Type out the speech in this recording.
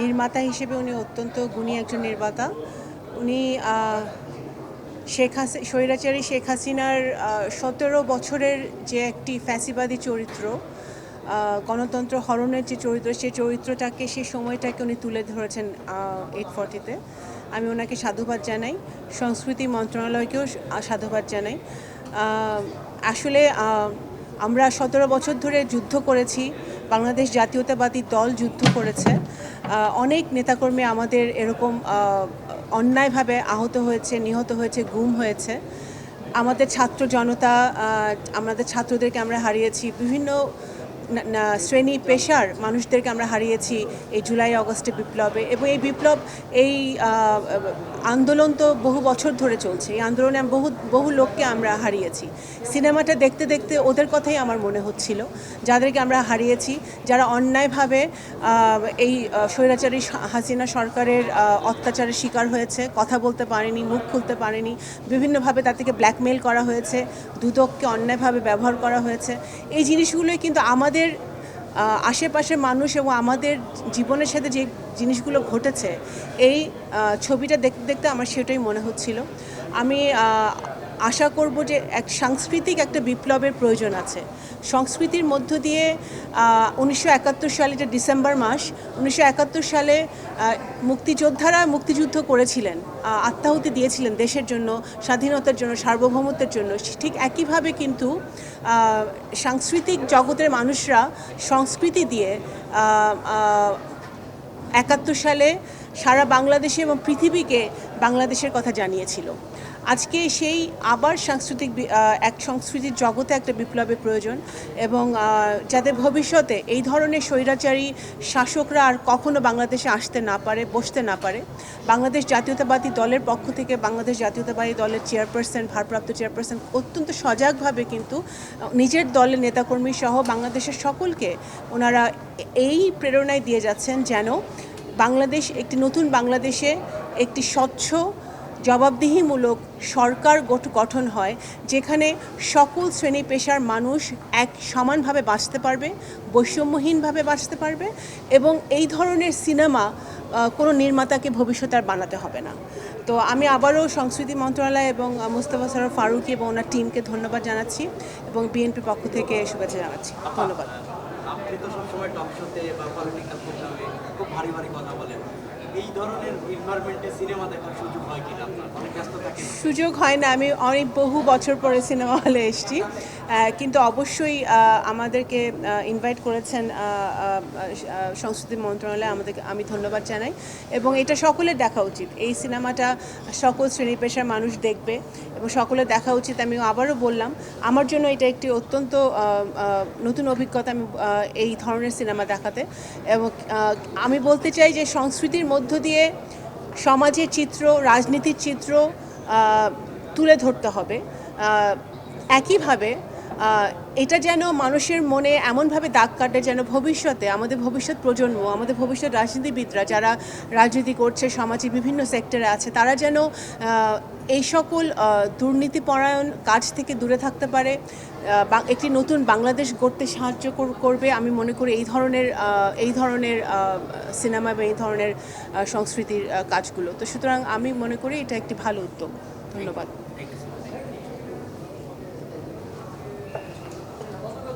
নির্মাতা হিসেবে উনি অত্যন্ত গুণী একজন নির্মাতা। উনি শেখ হাসি, স্বৈরাচারী শেখ হাসিনার সতেরো বছরের যে একটি ফ্যাসিবাদী চরিত্র গণতন্ত্র হরণের যে চরিত্র সেই চরিত্রটাকে সেই সময়টাকে উনি তুলে ধরেছেন এইট ফর্টিতে আমি ওনাকে সাধুবাদ জানাই, সংস্কৃতি মন্ত্রণালয়কেও সাধুবাদ জানাই। আসলে আমরা সতেরো বছর ধরে যুদ্ধ করেছি বাংলাদেশ জাতীয়তাবাদী দল যুদ্ধ করেছে। অনেক নেতাকর্মী আমাদের এরকম অন্যায়ভাবে আহত হয়েছে, নিহত হয়েছে, গুম হয়েছে। আমাদের ছাত্র জনতা আমাদের ছাত্রদেরকে আমরা হারিয়েছি। বিভিন্ন শ্রেণি পেশার মানুষদেরকে আমরা হারিয়েছি এই জুলাই, অগস্টে বিপ্লবে এবং এই বিপ্লব, এই আন্দোলন তো বহু বছর ধরে চলছে। এই আন্দোলনে বহু বহু লোককে আমরা হারিয়েছি। সিনেমাটা দেখতে দেখতে ওদের কথাই আমার মনে হচ্ছিল। যাদেরকে আমরা হারিয়েছি, যারা অন্যায়ভাবে এই স্বৈরাচারী হাসিনা সরকারের অত্যাচারের শিকার হয়েছে, কথা বলতে পারেনি, মুখ খুলতে পারেনি, বিভিন্নভাবে তাদেরকে ব্ল্যাকমেল করা হয়েছে, দুদককে অন্যায়ভাবে ব্যবহার করা হয়েছে। এই জিনিসগুলোই কিন্তু আমাদের আহ, আশেপাশে মানুষ এবং আমাদের জীবনের সাথে যে জিনিসগুলো ঘটেছে এই ছবিটা দেখতে দেখতে আমার সেটাই মনে হচ্ছিল। আমি আশা করব যে এক সাংস্কৃতিক একটা বিপ্লবের প্রয়োজন আছে। সংস্কৃতির মধ্য দিয়ে উনিশশো একাত্তর সালে যে ডিসেম্বর মাস, উনিশশো একাত্তর সালে মুক্তিযোদ্ধারা মুক্তিযুদ্ধ করেছিলেন আত্মাহুতি দিয়েছিলেন দেশের জন্য, স্বাধীনতার জন্য, সার্বভৌমত্বের জন্য। ঠিক একইভাবে কিন্তু সাংস্কৃতিক জগতের মানুষরা সংস্কৃতি দিয়ে একাত্তর সালে সারা বাংলাদেশে এবং পৃথিবীকে বাংলাদেশের কথা জানিয়েছিল। আজকে সেই আবার সাংস্কৃতিক এক সংস্কৃতির জগতে একটা বিপ্লবের প্রয়োজন এবং যাতে ভবিষ্যতে এই ধরনের স্বৈরাচারী শাসকরা আর কখনো বাংলাদেশে আসতে না পারে, বসতে না পারে, বাংলাদেশ জাতীয়তাবাদী দলের পক্ষ থেকে বাংলাদেশ জাতীয়তাবাদী দলের চেয়ারপারসন, ভারপ্রাপ্ত চেয়ারপারসন অত্যন্ত সজাগভাবে কিন্তু নিজের দলের নেতাকর্মী সহ বাংলাদেশের সকলকে ওনারা এই প্রেরণায় দিয়ে যাচ্ছেন যেন বাংলাদেশ একটি নতুন বাংলাদেশে একটি স্বচ্ছ জবাবদিহিমূলক সরকার গঠ- গঠন হয়, যেখানে সকল শ্রেণি পেশার মানুষ এক সমানভাবে বাঁচতে পারবে, বৈষম্যহীনভাবে বাঁচতে পারবে এবং এই ধরনের সিনেমা কোনো নির্মাতাকে ভবিষ্যতে আর বানাতে হবে না। তো আমি আবারও সংস্কৃতি মন্ত্রণালয় এবং মুস্তফা সরফ ফারুকি এবং ওনার টিমকে ধন্যবাদ জানাচ্ছি এবং বিএনপির পক্ষ থেকে শুভেচ্ছা জানাচ্ছি। ধন্যবাদ। আপনি তো সবসময় টক শোতে বা পলিটিক্যাল প্রোগ্রামে খুব ভারী ভারী কথা বলেন। এই ধরনের এনভায়রনমেন্টে সিনেমা দেখার সুযোগ হয় কিনা? আপনার সুযোগ হয় না, আমি অনেক বহু বছর পরে সিনেমা হলে এসেছি। কিন্তু অবশ্যই আমাদেরকে ইনভাইট করেছেন সংস্কৃতি মন্ত্রণালয় আমাদেরকে, আমি ধন্যবাদ জানাই। এবং এটা সকলের দেখা উচিত। এই সিনেমাটা সকল শ্রেণি পেশার মানুষ দেখবে এবং সকলের দেখা উচিত আমি আবারও বললাম। আমার জন্য এটা একটি অত্যন্ত নতুন অভিজ্ঞতা, আমি এই ধরনের সিনেমা দেখাতে। এবং আমি বলতে চাই যে সংস্কৃতির মধ্য দিয়ে সমাজের চিত্র, রাজনীতির চিত্র তুলে ধরতে হবে। একইভাবে এটা যেন মানুষের মনে এমনভাবে দাগ কাটে যেন ভবিষ্যতে আমাদের ভবিষ্যৎ প্রজন্ম, আমাদের ভবিষ্যৎ রাজনীতিবিদরা যারা রাজনীতি করছে, সমাজে বিভিন্ন সেক্টরে আছে, তারা যেন এই সকল দুর্নীতিপরায়ণ কাজ থেকে দূরে থাকতে পারে একটি নতুন বাংলাদেশ গড়তে সাহায্য করবে। আমি মনে করি এই ধরনের এই ধরনের সিনেমা বা এই ধরনের সংস্কৃতির কাজগুলো। তো সুতরাং আমি মনে করি এটা একটি ভালো উদ্যোগ। ধন্যবাদ।